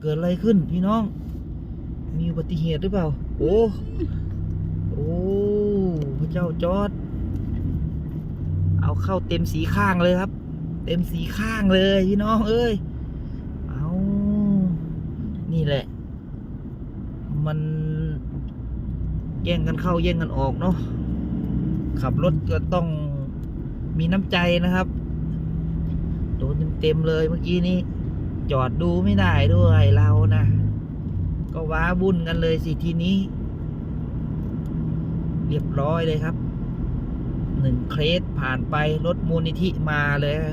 เกิดอะไรขึ้นพี่น้อง มีอุบัติเหตุหรือเปล่า โอ้ โอ้ พระเจ้าจอด เอาเข้าเต็มสีข้างเลยครับ เต็มสีข้างเลยพี่น้องเอ้ย เอานี่แหละ มันแย่งกันเข้าแย่งกันออกเนาะ ขับรถก็ต้องมีน้ำใจนะครับ โดนเต็มๆเลยเมื่อกี้นี้ จอดดูไม่ได้ด้วยเรานะ ก็ว้าบุ่นกันเลยสิทีนี้ เรียบร้อยเลยครับ หนึ่งเคสผ่านไป รถมูลนิธิมาแล้ว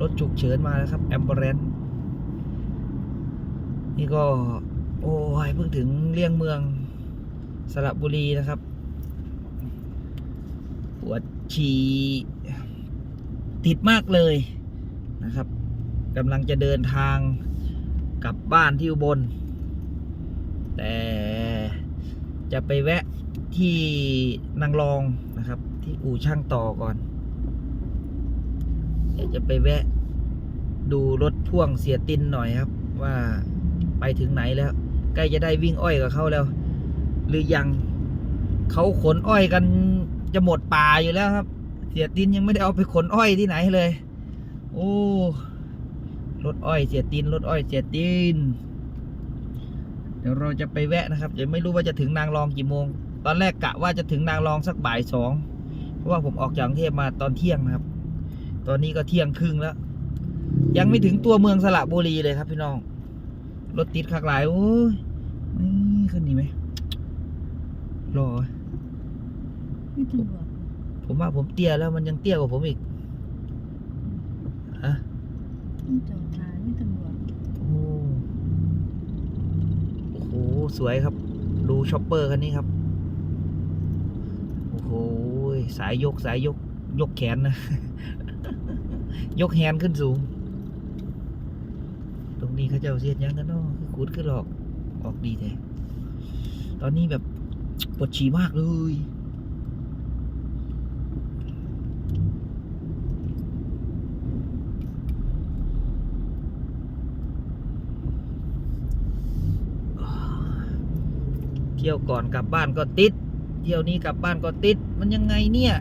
รถฉุกเฉินมาแล้วครับ แอมเบรนนี่ก็ โอ้ยเพิ่งถึงเลี่ยงเมืองสระบุรีนะครับปวดฉี่ติดมากเลยนะครับ กำลังจะเดินทางกลับบ้านที่อุบล แต่จะไปแวะที่นางรองนะครับ ที่อู่ช่างต่อก่อนเดี๋ยวจะไปแวะดูรถพ่วงเสียตินหน่อยครับ ว่าไปถึงไหนแล้ว ใกล้จะได้วิ่งอ้อยกับเขาแล้ว หรือยังเขาขนอ้อยกันจะหมดป่าอยู่แล้วครับ เสียตินยังไม่ได้เอาไปขนอ้อยที่ไหนเลย โอ้ รถอ้อยเสียตินรถอ้อยเสียตินเดี๋ยวเราจะไปแวะนะครับเดี๋ยวไม่รู้ว่าจะถึงนางรองกี่โมง ตอนแรกกะว่าจะถึงนางรองสักบ่ายสองเพราะว่าผมออกจากกรุงเทพมาตอนเที่ยงนะครับ ตอนนี้ก็เที่ยงครึ่งแล้ว ยังไม่ถึงตัวเมืองสระบุรีเลยครับพี่น้อง รถติดขักหลายโอ้ยนี่ขึ้นนี่ไหมรอนี่ตำรวจผมว่าผมเตี้ยแล้วมันยังเตี้ยกว่าผมอีกฮะ ต้องจอดทางนี่ตำรวจโอ้โอ้โห สวยครับ ดูช็อปเปอร์คันนี้ครับ โอ้โห สายยก สายยก ยกแขนนะ ยกแฮนด์ขึ้นสูง ตรงนี้เขาเจ้าเสียดยังกันเนาะคือขูดขึ้นหรอก ออกดีแท้ ตอนนี้แบบปวดฉี่มากเลย เที่ยวก่อนกลับบ้านก็ติด เที่ยวนี้กลับบ้านก็ติด มันยังไงเนี่ย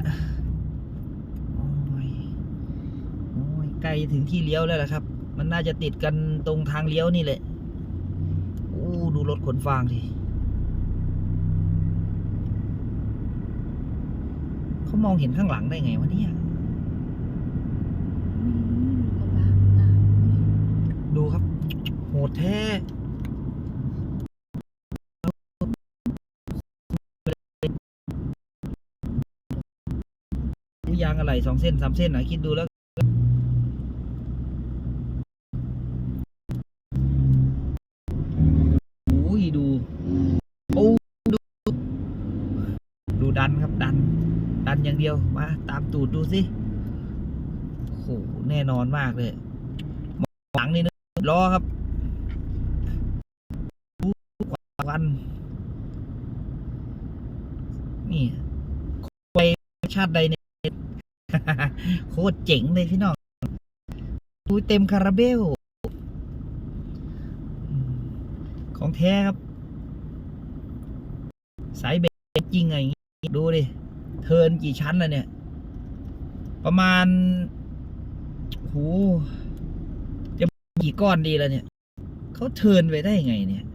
โอ้ยโอ้ยใกล้ถึงที่เลี้ยวแล้วแหละครับ มันน่าจะติดกันตรงทางเลี้ยวนี่แหละโอ้ดูรถขนฟางดิเขามองเห็นข้างหลังได้ไงวะเนี่ยมีกระบะหลังนี่ดูครับ โหดแท้ ดูยางอะไรสองเส้นสามเส้นนะคิดดูแล้ว โอ้ยดู โอ้ดู ดูดันครับดัน ดันอย่างเดียว มา ตามตูดดูสิโอ้โหแน่นอนมากเลยหลังนี่นึกล้อครับดูควันนี่ไปชาติใดเนี่ย โคตรเจ๋งเลยพี่น้องดูเต็มคาราเบล ของแท้ครับ สายเบรกจริงไงดูดิ เทินกี่ชั้นแล้วเนี่ย ประมาณโหจะกี่ก้อนดีแล้วเนี่ย เขาเทินไปได้ไงเนี่ย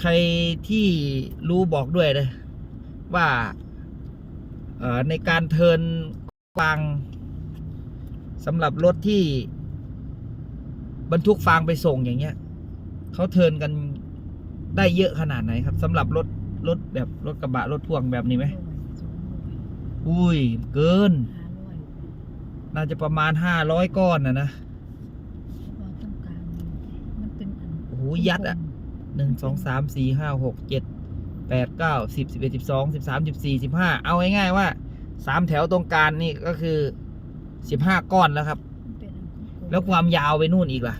ใครที่รู้บอกด้วยเลย ว่าเอ่อในการเทิร์นฟางสำหรับรถที่ บรรทุกฟางไปส่งอย่างเงี้ยเขาเทิร์นกันได้เยอะขนาดไหนครับสำหรับรถรถแบบรถกระบะรถพ่วงแบบนี้ไหมร้อยสองร้อยอุ้ย เกินห้าร้อยน่าจะประมาณห้าร้อยก้อนนะนะเราต้องการมันเป็นอันโอ้โหยัดอะหนึ่งสองสามสี่ห้าหกเจ็ด แปดเก้าสิบสิบเอ็ดสิบสองสิบสามสิบสี่สิบห้าเอาง่ายๆว่าสามแถวตรงกลางนี่ก็คือสิบห้าก้อนแล้วครับมันเป็นอันกลมๆแล้วความยาวไปนู่นอีกล่ะ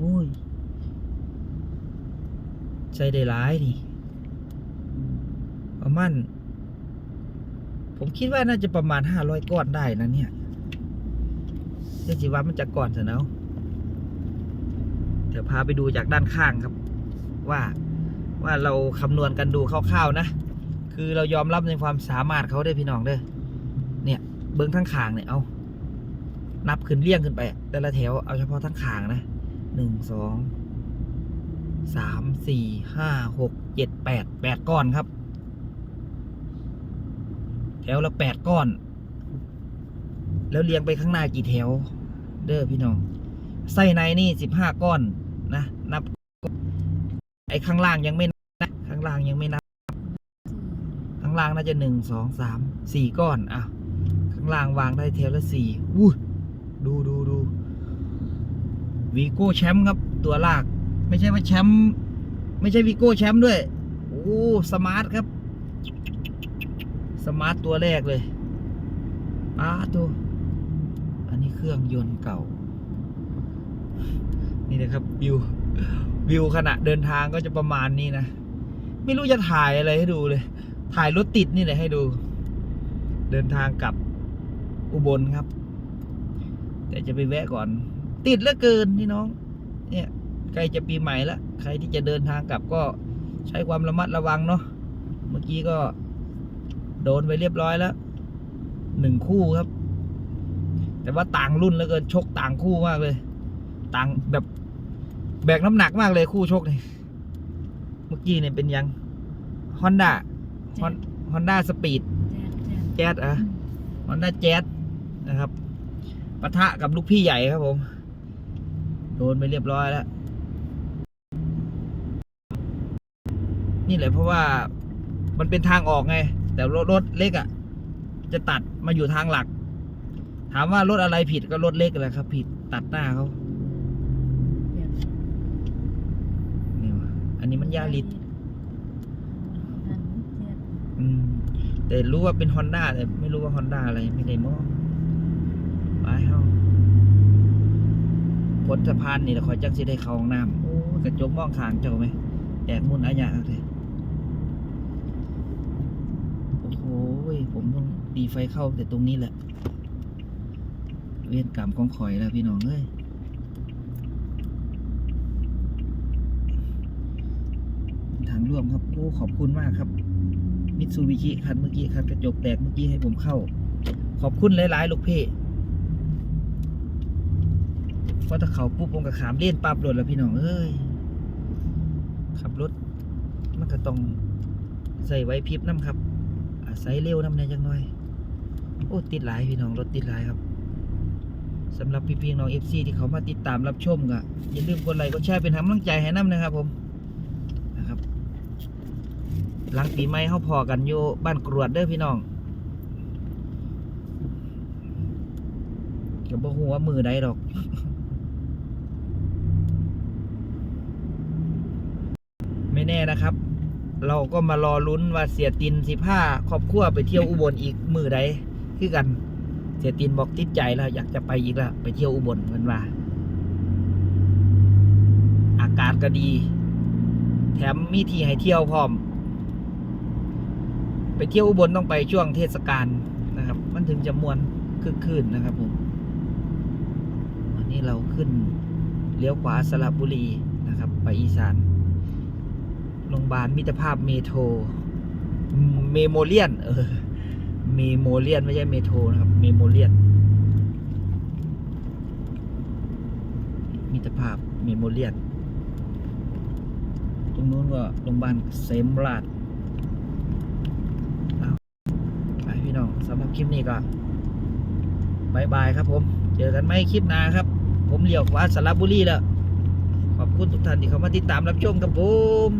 อุ้ยใช้ได้หลายนี่ประมาณผมคิดว่าน่าจะประมาณห้าร้อยก้อนได้นะเนี่ยเรื่องจีวัดมันจะก่อนเถอะเนาะเดี๋ยวพาไปดูจากด้านข้างครับ ว่า ว่าเราคำนวณกันดูคร่าวๆนะ คือเรายอมรับในความสามารถเขาได้พี่น้องเด้อเนี่ยเบิ้งทั้งขางเนี่ยเอา นับขึ้นเลี่ยงขึ้นไป แต่ละแถวเอาเฉพาะทั้งขางนะหนึ่งสองสามสี่ห้าหกเจ็ดแปดแปดก้อนครับ แถวละแปดก้อน แล้วเรียงไปข้างหน้ากี่แถว เด้อพี่น้องไส้ในนี่สิบห้าก้อนนะ นับ ไอ้ข้างล่างยังไม่ ล่างยังไม่นับข้างล่างน่าจะหนึ่งสองสามสี่ก้อนอะข้างล่างวางได้แถวละสี่อู้ดูดูดูวีโก้แชมป์ครับ ตัวลาก ไม่ใช่ว่าแชมป์ไม่ใช่วีโก้แชมป์ด้วย โอ้สมาร์ทครับสมาร์ทตัวแรกเลยป้าตัวอันนี้เครื่องยนต์เก่า นี่นะครับวิววิวขณะเดินทางก็จะประมาณนี้นะ ไม่รู้จะถ่ายอะไรให้ดูเลย ถ่ายรถติดนี่แหละให้ดู เดินทางกลับอุบลครับ แต่จะไปแวะก่อน ติดเหลือเกินพี่น้อง เนี่ยใกล้จะปีใหม่ละใครที่จะเดินทางกลับก็ใช้ความระมัดระวังเนาะเมื่อกี้ก็โดนไปเรียบร้อยแล้วหนึ่งคู่ครับ แต่ว่าต่างรุ่นเหลือเกินชกต่างคู่มากเลย ต่างแบบแบกน้ำหนักมากเลยคู่ชกนี่ เมื่อกี้เนี่ยเป็นยังฮอนด้าฮอนด้าสปีดแจ๊ดแจ๊ดแจ๊ดอะฮอนด้าแจ๊ดนะครับปะทะกับลูกพี่ใหญ่ครับผม โดนไปเรียบร้อยแล้ว นี่แหละเพราะว่ามันเป็นทางออกไง แต่รถรถเล็กอะ่ะ จะตัดมาอยู่ทางหลัก ถามว่ารถอะไรผิดก็รถเล็กแหละครับ ผิดตัดหน้าเขา แบบ นี่วะอั นนี้มันยาลิดนั่นแจ๊ดอืมแต่รู้ว่าเป็นฮอนด้าแต่ไม่รู้ว่าฮอนด้าอะไรไม่ได้มองไปเฮาพ้นสะพานนี่แหละคอยจักสิได้เข้าห้องน้ำโอ้ยกระจกมองข้างเจ้าไหมแดกมุนอายะเลยโอ้โหผมต้องดีไฟเข้าแต่ตรงนี้แหละ เวียนกรรมของข่อยแล้วพี่น้องเอ้ยางร่วมครับโอ้ขอบคุณมากครับมิตซูบิชิคันเมื่อกี้คันกระจกแตกเมื่อกี้ให้ผมเข้า ขอบคุณหลายๆ ลูกเพ่เพราะถ้าเขาปุ๊บผมก็ขามเล่นปั๊บรถแล้วพี่น้องเอ้ยขับรถมันก็ต้องใส่ไว้พริบน้ำครับอาศัยเร็วน้ำในจังหน่อย โอ้ติดหลายพี่น้องรถติดหลายครับสำหรับพี่ๆน้องเอฟซีที่เขามาติดตามรับชมก็อย่าลืมกดไลค์กดแชร์เป็นกำลังใจให้น้ำนะครับผม หลังปีใหม่เขาพอกันอยู่บ้านกรวดเด้อพี่น้องก็บ่ฮู้ว่ามือใดดอกไม่แน่นะครับ เราก็มารอลุ้นว่าเสียตินสิผ้าครอบครัวไปเที่ยวอุบลอีกมือใดคือกัน เสียตินบอกติดใจแล้วอยากจะไปอีกล้วไปเที่ยวอุบลมันว่าอากาศก็ดี แถมมีที่ให้เที่ยวพร้อม ไปเที่ยวอุบลต้องไปช่วงเทศกาลนะครับ มันถึงจะมวนคึกคืนนะครับผมวันนี้เราขึ้นเลี้ยวขวาสระบุรีนะครับ ไปอีสานโรงพยาบาลมิตรภาพเมโทรเมโมเลียน เออเมโมเลียนไม่ใช่เมโทรนะครับ เมโมเลียน มิตรภาพเมโมเลียน ตรงนู้นก็โรงพยาบาลเซมราช ไปพี่น้องสำหรับ คลิปนี้ก็บายบายครับผม เจอกันไม่คลิปหน้าครับ ผมเหลียวว่าสระบุรีแล้ว ขอบคุณทุกท่านที่เข้ามาติดตามรับชมครับผม